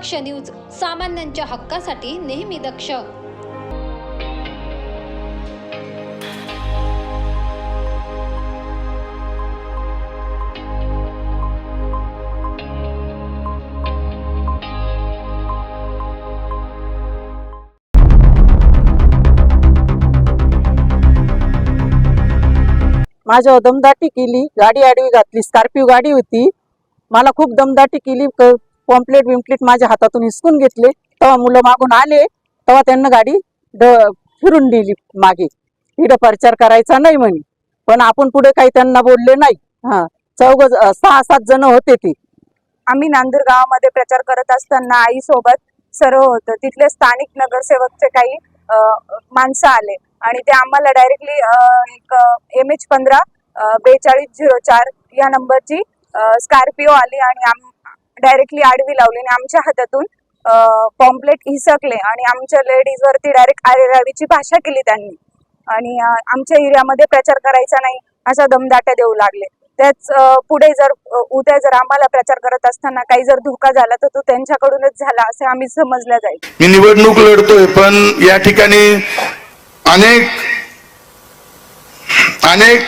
दक्ष news सामान्यांच्या हक्कासाठी नेहमी दक्ष. माझ्या दमदाटी केली गाडी आडवी घातली स्कॉर्पिओ गाडी होती. मला खूप दमदाटी केली पॉम्पलेट बिम्पलेट माझ्या हातातून हिसकून घेतले. तेव्हा मुलं मागून आले. तेव्हा त्यांना गाडी ड फिरून दिली मागे. इकडं प्रचार करायचा नाही म्हणे. पण आपण पुढे काही त्यांना बोलले नाही. हा. चौघ सहा सात जण होते ते. आम्ही नांदूर गावामध्ये प्रचार करत असताना आई सोबत सर्व होतं. तिथले स्थानिक नगरसेवकचे काही माणसं आले. आणि ते आम्हाला डायरेक्टली एक एम एच पंधरा बेचाळीस झिरो चार या नंबरची स्कॉर्पिओ आली आणि डायरेक्टली आडवी लावली आणि आमच्या हातातून पॉम्पलेट हिसकले आणि आमच्या लेडीज वरती डायरेक्ट आरेरावीची भाषा केली त्यांनी. आणि आमच्या एरियामध्ये प्रचार करायचा नाही अशा दमदाट्या देऊ लागले. त्याच पुढे जर उद्या जर आम्हाला प्रचार करत असताना काही जर धोका झाला तर तो त्यांच्याकडूनच झाला असे आम्ही समजलं जाईल. मी निवडणूक लढतोय पण या ठिकाणी अनेक अनेक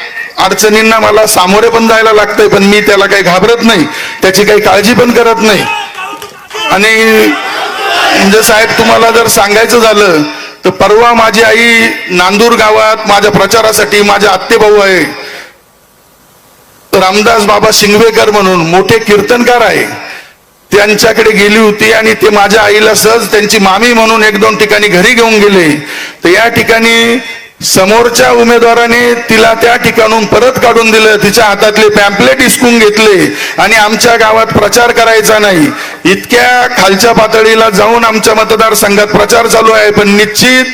अडचणींना मला सामोरे पण जायला लागतंय पण मी त्याला काही घाबरत नाही. त्याची काही काळजी पण करत नाही. आणि म्हणजे साहेब तुम्हाला जर सांगायचं झालं तर परवा माझी आई नांदूर गावात माझ्या प्रचारासाठी माझ्या आत्तेभाऊ आहे. रामदास बाबा शिंगवेकर म्हणून मोठे कीर्तनकार आहे. त्यांच्याकडे गेली होती आणि ते माझ्या आईला सहज त्यांची मामी म्हणून एक दोन ठिकाणी घरी घेऊन गेले. तर या ठिकाणी समोरच्या उमेदवाराने तिला त्या ठिकाणून परत काढून दिलं. तिच्या हातातले पॅम्पलेट हिसकून घेतले. आणि आमच्या गावात प्रचार करायचा नाही. इतक्या खालच्या पातळीला जाऊन आमच्या मतदारसंघात प्रचार चालू आहे. पण निश्चित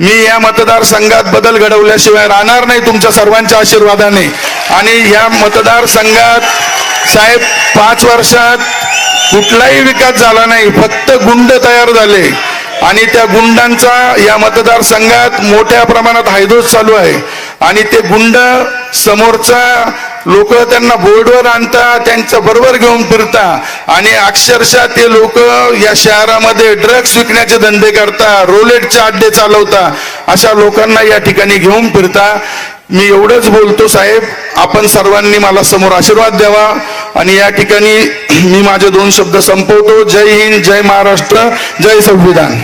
मी या मतदारसंघात बदल घडवल्याशिवाय राहणार नाही तुमच्या सर्वांच्या आशीर्वादाने. आणि या मतदारसंघात साहेब पाच वर्षात कुठलाही विकास झाला नाही. फक्त गुंड तयार झाले. आणि त्या गुंडांचा या मतदारसंघात मोठ्या प्रमाणात हायदोस चालू आहे. आणि ते गुंड समोरचा लोक त्यांना बोर्डवर आणता त्यांचं बरोबर घेऊन फिरता. आणि अक्षरशः ते लोक या शहरामध्ये ड्रग्स विकण्याचे धंदे करता रोलेटचे अड्डे चालवता अशा लोकांना या ठिकाणी घेऊन फिरता. मी एवढंच बोलतो साहेब आपण सर्वांनी मला समोर आशीर्वाद द्यावा. आणि या ठिकाणी मी माझे दोन शब्द संपवतो. जय हिंद जय महाराष्ट्र जय संविधान.